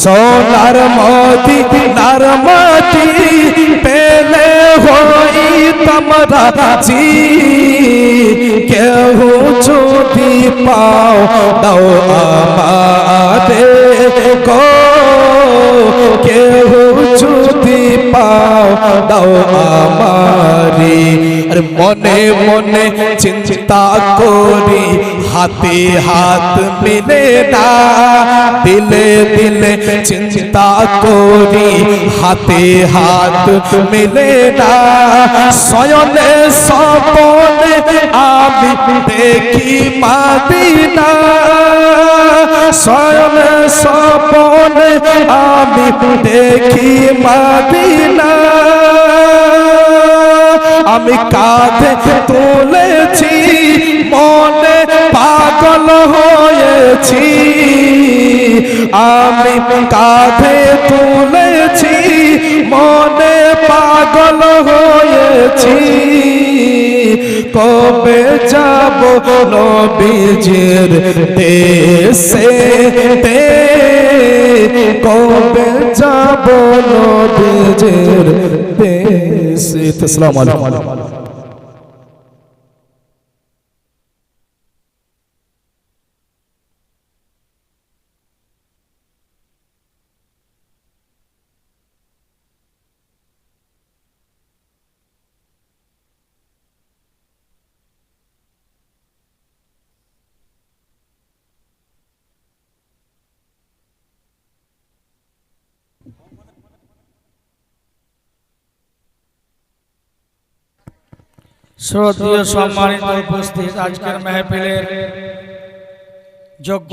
সোনার মোদি নার মাটি, পেলে হই তোমরা জি কেহ যদি পাও, দাও আমারে গো। কেহ যদি পাও, দাও আমারে মনে মনে চিন্তা করি, হাতে হাত মিলে না। দিলে দিলে চিন্তা করি, হাতে হাত মিলে না। সয়নে সপনে আমি দেখি মাদিনা। সয়নে সপনে আমি দেখি মাদিনা। আমি কাঁধে তুলেছি, মনে পাগল হয়েছি। আমি কাঁধে তুলেছি, মনে পাগল হয়েছি। কবে যাব নবীজির দেশে? তে কবে যাব নবীজির البيت السلام عليكم শ্রদ্ধীয় সম্মানিত উপস্থিত আজকের মেহফিলের যোগ্য